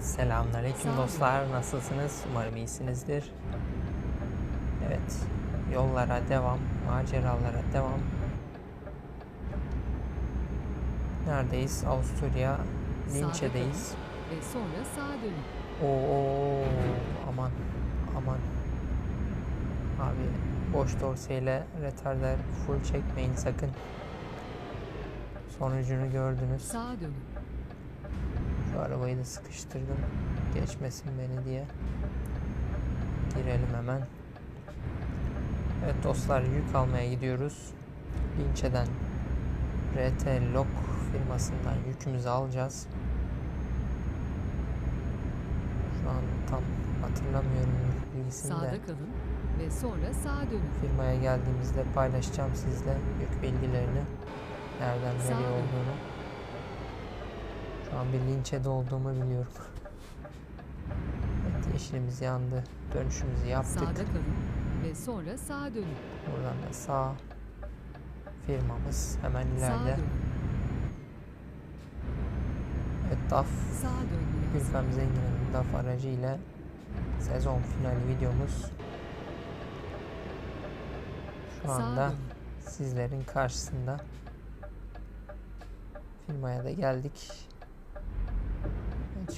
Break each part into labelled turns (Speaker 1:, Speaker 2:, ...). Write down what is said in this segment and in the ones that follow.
Speaker 1: Selamünaleyküm dostlar. Nasılsınız? Umarım iyisinizdir. Evet. Yollara devam. Maceralara devam. Neredeyiz? Avusturya. Linçe'deyiz.
Speaker 2: Ve sonra sağa dönün.
Speaker 1: Oo aman aman. Abi boş dorseyle retarder full çekmeyin sakın. Sonucunu gördünüz.
Speaker 2: Sağa dönün.
Speaker 1: Şu arabayı da sıkıştırdım. Geçmesin beni diye. Girelim hemen. Evet dostlar yük almaya gidiyoruz. Linçe'den RT Lok firmasından yükümüzü alacağız. Şu an tam hatırlamıyorum bilgisini de.
Speaker 2: Sağda kalın ve sonra sağa dönün.
Speaker 1: Firmaya geldiğimizde paylaşacağım sizle yük bilgilerini. Nereden nereye olduğunu. Şu an bir linçede olduğumu biliyorum. Evet yeşilimiz yandı. Dönüşümüzü yaptık.
Speaker 2: Sağda kalın ve sonra sağa dönün.
Speaker 1: Buradan da sağ firmamız hemen ileride. Evet DAF. Gülfem Zengin'in DAF aracı ile sezon finali videomuz şu anda sizlerin karşısında. Firmaya da geldik.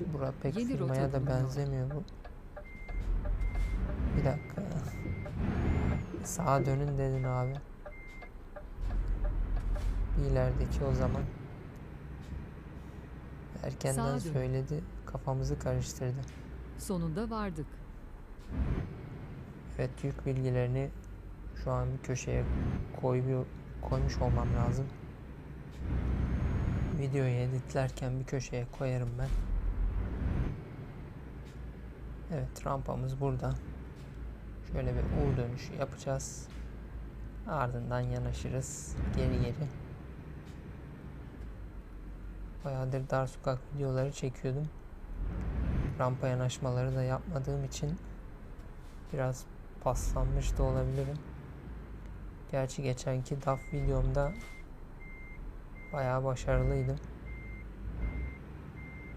Speaker 1: Hiç bura pek firmaya da benzemiyor bu. Bir dakika. Sağa dönün dedin abi. Bir ilerideki o zaman. Erkenden
Speaker 2: Sağa
Speaker 1: söyledi. Kafamızı karıştırdı.
Speaker 2: Sonunda vardık.
Speaker 1: Evet yük bilgilerini şu an bir köşeye koyuyor, koymuş olmam lazım. Videoyu editlerken bir köşeye koyarım ben. Evet rampamız burada. Şöyle bir U dönüşü yapacağız. Ardından yanaşırız geri geri. Bayağıdır dar sokak videoları çekiyordum. Rampa yanaşmaları da yapmadığım için biraz paslanmış da olabilirim. Gerçi geçenki DAF videomda bayağı başarılıydım.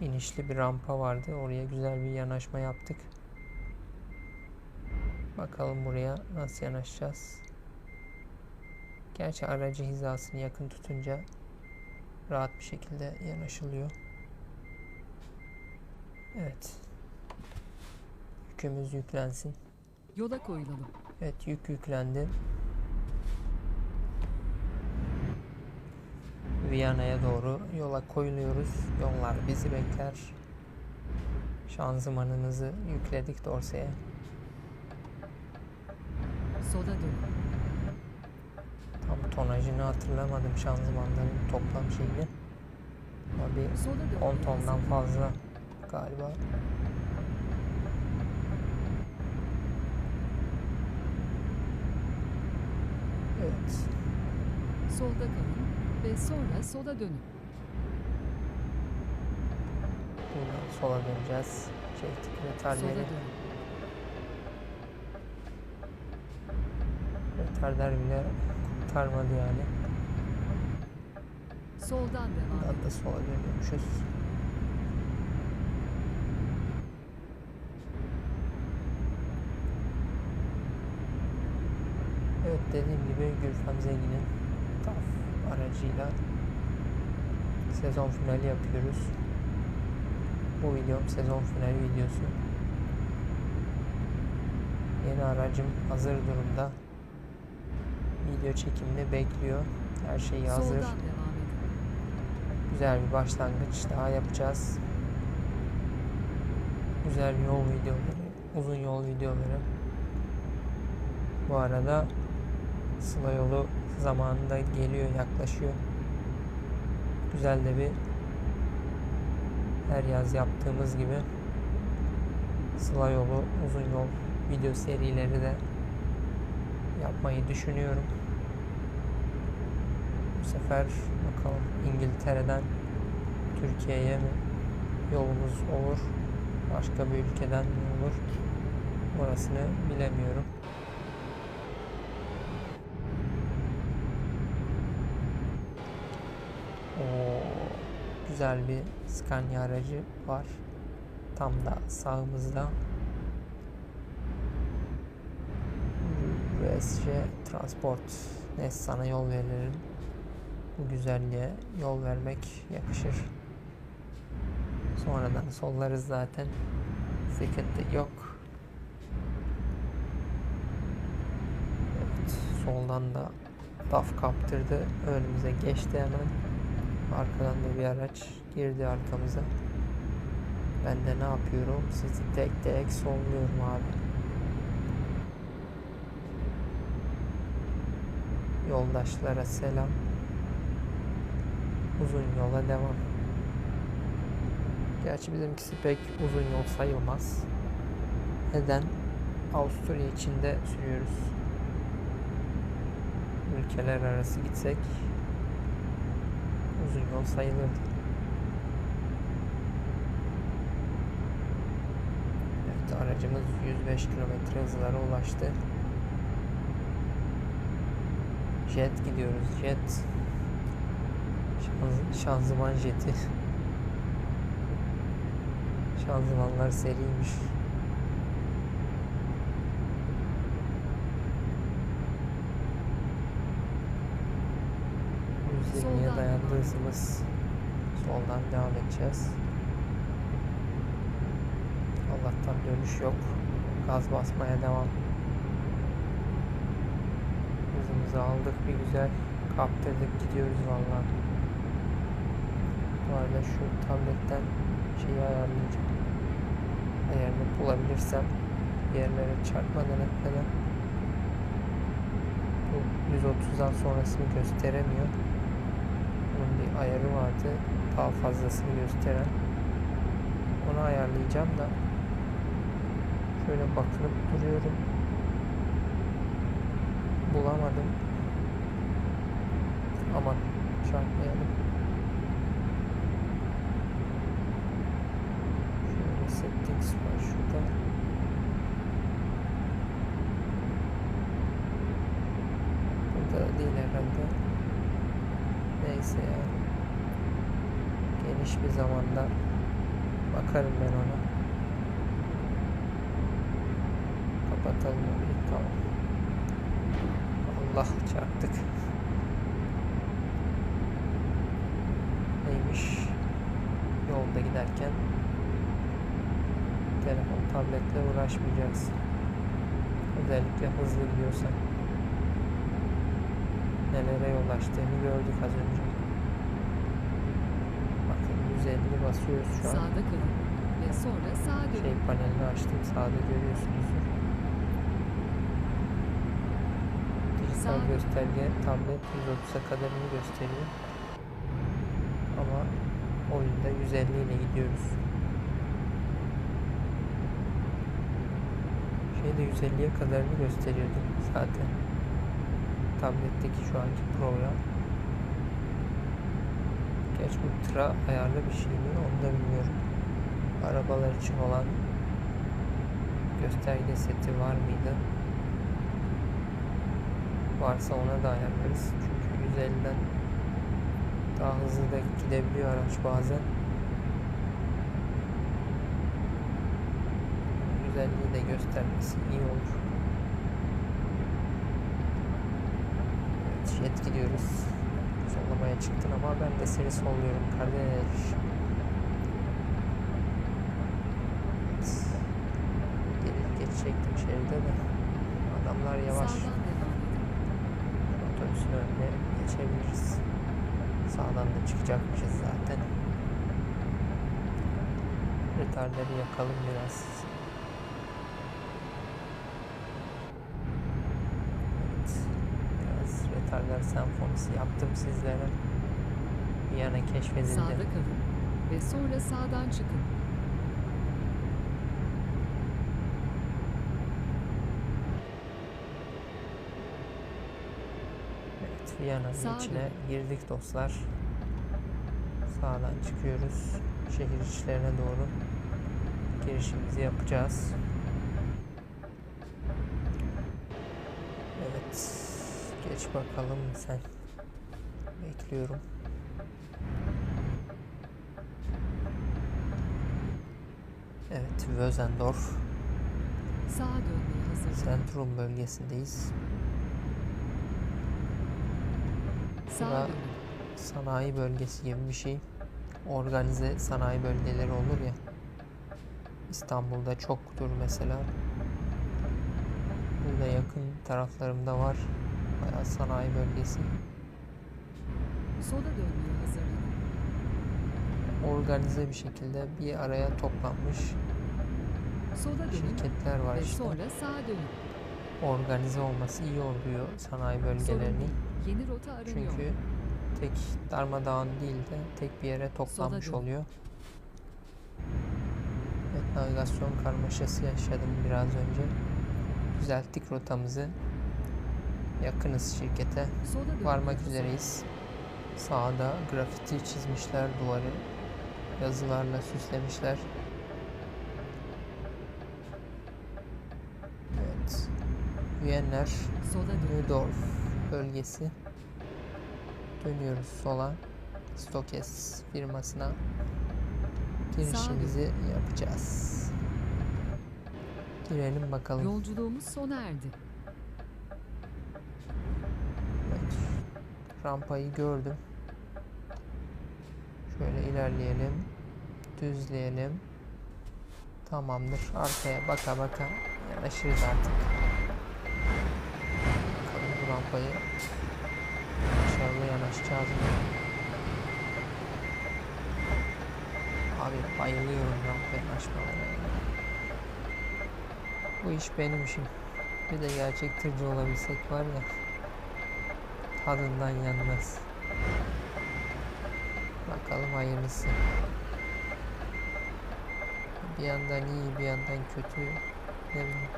Speaker 1: İnişli bir rampa vardı. Oraya güzel bir yanaşma yaptık. Bakalım buraya nasıl yanaşacağız. Gerçi aracı hizasını yakın tutunca rahat bir şekilde yanaşılıyor. Evet. Yükümüz yüklensin.
Speaker 2: Yola koyulalım.
Speaker 1: Evet yük yüklendi. Viyana'ya doğru yola koyuluyoruz. Yollar bizi bekler. Şanzımanımızı yükledik dorseye.
Speaker 2: Sola dönün.
Speaker 1: Tam tonajını hatırlamadım şanzımanların toplam şeyini. Ama bir
Speaker 2: Sola dönün.
Speaker 1: 10 tondan fazla galiba. Evet.
Speaker 2: Solda kalın ve sonra sola dönün.
Speaker 1: Buradan sola döneceğiz. Çektik
Speaker 2: Sola dönün.
Speaker 1: Retarder bile kurtarmadı yani.
Speaker 2: Soldan devam
Speaker 1: Buradan
Speaker 2: edin.
Speaker 1: da sola dönüyormuşuz. Evet dediğim gibi Gülfem Zengin'in TAF aracıyla sezon finali yapıyoruz. Bu videom sezon finali videosu. Yeni aracım hazır durumda. Video çekimini bekliyor. Her şey hazır. Güzel bir başlangıç daha yapacağız. Güzel yol videoları, uzun yol videoları. Bu arada Sıla yolu zamanında geliyor, yaklaşıyor. Güzel de bir her yaz yaptığımız gibi Sıla yolu, uzun yol video serileri de yapmayı düşünüyorum. Bu sefer bakalım İngiltere'den Türkiye'ye mi yolumuz olur? Başka bir ülkeden mi olur? Orasını bilemiyorum. Oo, güzel bir Scania aracı var. Tam da sağımızda. VSC Transport. Neyse sana yol veririm. Bu güzelliğe yol vermek yakışır. Sonradan sollarız zaten. Sıkıntı yok. Evet, soldan da daf kaptırdı. Önümüze geçti hemen. Arkadan da bir araç girdi arkamıza. Ben de ne yapıyorum? Sizi tek tek solluyorum abi. Yoldaşlara selam. Uzun yola devam. Gerçi bizimkisi pek uzun yol sayılmaz. Neden? Avusturya içinde sürüyoruz. Ülkeler arası gitsek uzun yol sayılırdı. Evet aracımız 105 km hızlara ulaştı. Jet gidiyoruz jet. Şanz, şanzıman jeti. Şanzımanlar seriymiş. %20'ye
Speaker 2: Soldan
Speaker 1: dayandı
Speaker 2: devam.
Speaker 1: hızımız. Soldan devam edeceğiz. Allah'tan dönüş yok. Gaz basmaya devam. Hızımızı aldık bir güzel. Kaptırdık gidiyoruz vallahi. Bu arada şu tabletten şeyi ayarlayacağım. Ayarını bulabilirsem yerlere çarpmadan etmeden bu 130'dan sonrasını gösteremiyor. Bir ayarı vardı. Daha fazlasını gösteren. Onu ayarlayacağım da şöyle bakınıp duruyorum. Bulamadım. Aman çarpmayalım. Şöyle settings var şurada. Burada değil herhalde. Neyse ya. Geniş bir zamanda bakarım ben ona. Kapatalım orayı tamam. Allah çarptık. Neymiş? Yolda giderken telefon, tabletle uğraşmayacaksın. Özellikle hızlı gidiyorsan. Nelere yol açtığını gördük az önce. Bakın 150 basıyoruz şu an.
Speaker 2: Sağda kalın ve sonra sağa
Speaker 1: Şey
Speaker 2: dönün.
Speaker 1: panelini açtım sağda görüyorsunuzdur. Dijital
Speaker 2: Sağ-
Speaker 1: gösterge tablet 130'a kadarını gösteriyor. Ama oyunda 150 ile gidiyoruz. Şeyde 150'ye kadarını gösteriyordu zaten. Tabletteki şu anki program. Gerçi bu tıra ayarlı bir şey mi onu da bilmiyorum. Arabalar için olan gösterge seti var mıydı? Varsa ona da ayarlarız. Çünkü 150'den daha hızlı da gidebiliyor araç bazen. 150'yi de göstermesi iyi olur. Evet, jet gidiyoruz. Sollamaya çıktın ama ben de seni solluyorum kardeş. Evet. Geri geçecektim şeride de. Adamlar yavaş. Otobüsün önüne geçebiliriz. Sağdan da çıkacakmışız zaten. Retarları yakalım biraz. Evet. Biraz retarder senfonisi yaptım sizlere. Viyana
Speaker 2: Sağda
Speaker 1: keşfedildi.
Speaker 2: kalın ve sonra sağdan çıkın.
Speaker 1: Evet, Viyana'nın
Speaker 2: Sağa
Speaker 1: içine girdik dostlar. Sağdan çıkıyoruz. Şehir içlerine doğru girişimizi yapacağız. Evet. Geç bakalım sen. Bekliyorum. Evet, Wözendorf,
Speaker 2: Sağa dönmeye hazırlanın.
Speaker 1: Zentrum bölgesindeyiz.
Speaker 2: Sağa.
Speaker 1: Sanayi bölgesi gibi bir şey. Organize sanayi bölgeleri olur ya. İstanbul'da çoktur mesela. Burada yakın taraflarımda var. Bayağı sanayi bölgesi.
Speaker 2: Sola dönmeye hazırlanın.
Speaker 1: Organize bir şekilde bir araya toplanmış
Speaker 2: Sola dönün
Speaker 1: şirketler var
Speaker 2: ve
Speaker 1: işte.
Speaker 2: sonra sağa dönün.
Speaker 1: Organize olması iyi oluyor sanayi
Speaker 2: Sorun
Speaker 1: bölgelerinin.
Speaker 2: değil. Yeni rota aranıyor.
Speaker 1: Çünkü tek darmadağın değil de tek bir yere toplanmış
Speaker 2: dön.
Speaker 1: oluyor. Evet, navigasyon karmaşası yaşadım biraz önce. Düzelttik rotamızı. Yakınız şirkete. Varmak üzereyiz. Sağda grafiti çizmişler duvarı. Yazılarla süslemişler. Evet.
Speaker 2: Dönün.
Speaker 1: Neudorf bölgesi. Dönüyoruz sola. Stokes firmasına girişimizi yapacağız. Girelim bakalım.
Speaker 2: Yolculuğumuz sona erdi.
Speaker 1: Rampayı gördüm. Şöyle ilerleyelim. Düzleyelim. Tamamdır. Arkaya baka baka yanaşırız artık. Bakalım bu rampayı başarılı yanaşacağız mı? Abi bayılıyorum rampa yanaşmalara. ya. Bu iş benim işim. Bir de gerçek tırcı olabilsek var ya tadından yenmez. Bakalım hayırlısı. Bir yandan iyi bir yandan kötü. Ne bileyim.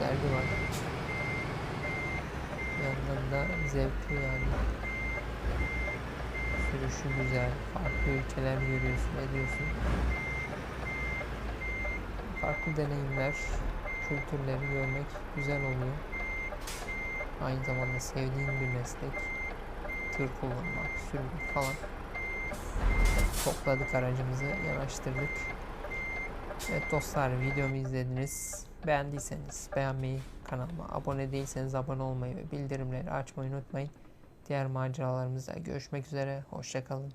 Speaker 1: Derdi var. Bir yandan da zevkli yani. Sürüşü güzel. Farklı ülkeler görüyorsun, ediyorsun. Farklı deneyimler, kültürleri görmek güzel oluyor. Aynı zamanda sevdiğin bir meslek. Tır kullanmak, sürmek falan. Topladık aracımızı, yanaştırdık. Evet dostlar videomu izlediniz. Beğendiyseniz beğenmeyi, kanalıma abone değilseniz abone olmayı ve bildirimleri açmayı unutmayın. Diğer maceralarımızda görüşmek üzere. Hoşçakalın.